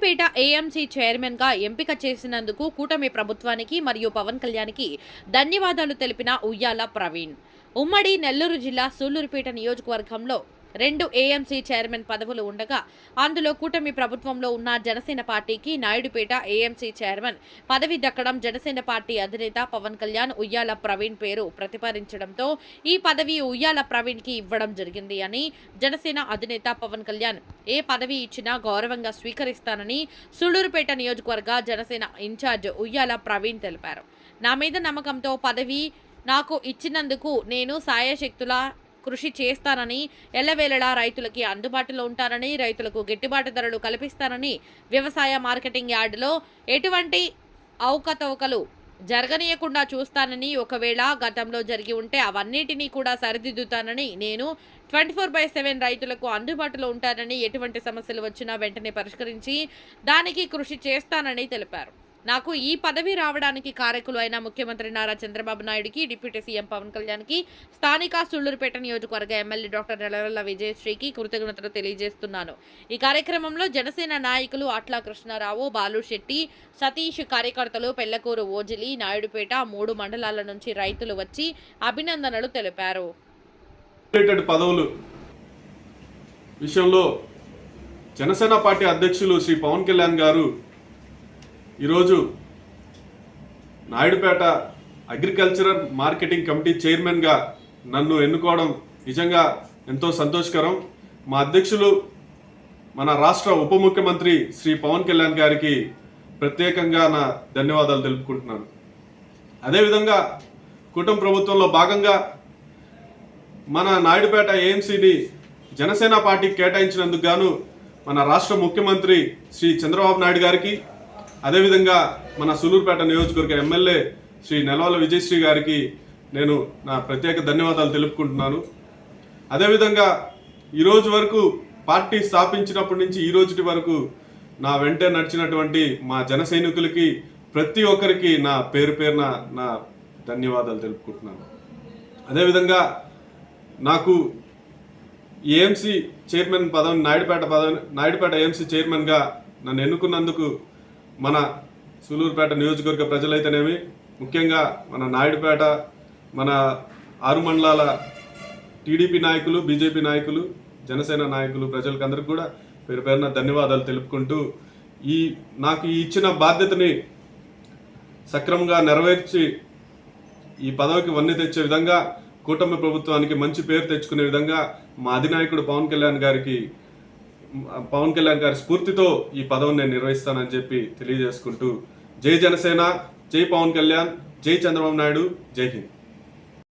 Naidupeta AMC చైర్మన్గా ఎంపిక చేసినందుకు కూటమి ప్రభుత్వానికి మరియు పవన్ కళ్యాణ్కి ధన్యవాదాలు తెలిపిన ఉయ్యాల ప్రవీణ్. ఉమ్మడి నెల్లూరు జిల్లా సూళ్ళూరుపేట నియోజకవర్గంలో రెండు ఏఎంసీ చైర్మన్ పదవులు ఉండగా అందులో కూటమి ప్రభుత్వంలో ఉన్న జనసేన పార్టీకి నాయుడుపేట ఏఎంసీ చైర్మన్ పదవి దక్కడం జనసేన పార్టీ అధినేత పవన్ కళ్యాణ్ ఉయ్యాల ప్రవీణ్ పేరు ప్రతిపాదించడంతో ఈ పదవి ఉయ్యాల ప్రవీణ్కి ఇవ్వడం జరిగింది అని జనసేన అధినేత పవన్ కళ్యాణ్ ఏ పదవి ఇచ్చినా గౌరవంగా స్వీకరిస్తానని సుళ్ళూరుపేట నియోజకవర్గ జనసేన ఇన్ఛార్జ్ ఉయ్యాల ప్రవీణ్ తెలిపారు. నా మీద నమ్మకంతో పదవి నాకు ఇచ్చినందుకు నేను సాయశక్తుల కృషి చేస్తానని ఎల్లవేళలా రైతులకి అందుబాటులో ఉంటానని రైతులకు గిట్టుబాటు ధరలు కల్పిస్తానని వ్యవసాయ మార్కెటింగ్ యార్డులో ఎటువంటి అవకతవకలు జరగనీయకుండా చూస్తానని ఒకవేళ గతంలో జరిగి ఉంటే అవన్నిటినీ కూడా సరిదిద్దుతానని నేను ట్వంటీ ఫోర్ బై సెవెన్ రైతులకు అందుబాటులో ఉంటానని ఎటువంటి సమస్యలు వచ్చినా వెంటనే పరిష్కరించి దానికి కృషి చేస్తానని తెలిపారు. నాకు ఈ పదవి రావడానికి కారకులు అయిన ముఖ్యమంత్రి నారా చంద్రబాబు నాయుడుకి డిప్యూటీ సీఎం పవన్ కళ్యాణ్కి స్థానిక సుళ్ళూరుపేట నియోజకవర్గ ఎమ్మెల్యే డాక్టర్ నెలవెల్ల విజయశ్రీకి కృతజ్ఞతలు తెలియజేస్తున్నాను. ఈ కార్యక్రమంలో జనసేన నాయకులు అట్లా కృష్ణారావు బాలు శెట్టి సతీష్ కార్యకర్తలు పెళ్ళకూరు ఓజిలి నాయుడుపేట మూడు మండలాల నుంచి రైతులు వచ్చి అభినందనలు తెలిపారు. పదవులు విషయంలో జనసేన పార్టీ అధ్యక్షులు శ్రీ పవన్ కళ్యాణ్ గారు ఈరోజు నాయుడుపేట అగ్రికల్చరల్ మార్కెటింగ్ కమిటీ చైర్మన్గా నన్ను ఎన్నుకోవడం నిజంగా ఎంతో సంతోషకరం. మా అధ్యక్షులు మన రాష్ట్ర ఉప ముఖ్యమంత్రి శ్రీ పవన్ కళ్యాణ్ గారికి ప్రత్యేకంగా నా ధన్యవాదాలు తెలుపుకుంటున్నాను. అదేవిధంగా కుటుంబ ప్రభుత్వంలో భాగంగా మన నాయుడుపేట ఏఎంసీని జనసేన పార్టీకి కేటాయించినందుకు గాను మన రాష్ట్ర ముఖ్యమంత్రి శ్రీ చంద్రబాబు నాయుడు గారికి అదేవిధంగా మన సులూరుపేట నియోజకవర్గ ఎమ్మెల్యే శ్రీ నెలవల విజయశ్రీ గారికి నేను నా ప్రత్యేక ధన్యవాదాలు తెలుపుకుంటున్నాను. అదేవిధంగా ఈరోజు వరకు పార్టీ స్థాపించినప్పటి నుంచి ఈ రోజుటి వరకు నా వెంటే నడిచినటువంటి మా జన సైనికులకి ప్రతి ఒక్కరికి నా పేరు పేరున నా ధన్యవాదాలు తెలుపుకుంటున్నాను. అదేవిధంగా నాకు ఏఎంసీ చైర్మన్ పదవి నాయుడుపేట పదవి నాయుడుపేట ఏఎంసీ చైర్మన్గా నన్ను ఎన్నుకున్నందుకు మన సూలూరుపేట నియోజకవర్గ ప్రజలైతేనేమి ముఖ్యంగా మన నాయుడుపేట మన ఆరు మండలాల టీడీపీ నాయకులు బీజేపీ నాయకులు జనసేన నాయకులు ప్రజలకందరికీ కూడా పేరు పేరున ధన్యవాదాలు తెలుపుకుంటూ ఈ నాకు ఈ ఇచ్చిన బాధ్యతని సక్రమంగా నెరవేర్చి ఈ పదవికి వన్నె తెచ్చే విధంగా కూటమి ప్రభుత్వానికి మంచి పేరు తెచ్చుకునే విధంగా మా అధినాయకుడు పవన్ కళ్యాణ్ గారికి పవన్ కళ్యాణ్ గారి స్ఫూర్తితో ఈ పదవిని నేను నిర్వహిస్తానని చెప్పి తెలియజేసుకుంటూ జై జనసేన జై పవన్ కళ్యాణ్ జై చంద్రబాబు నాయుడు జై హింద్.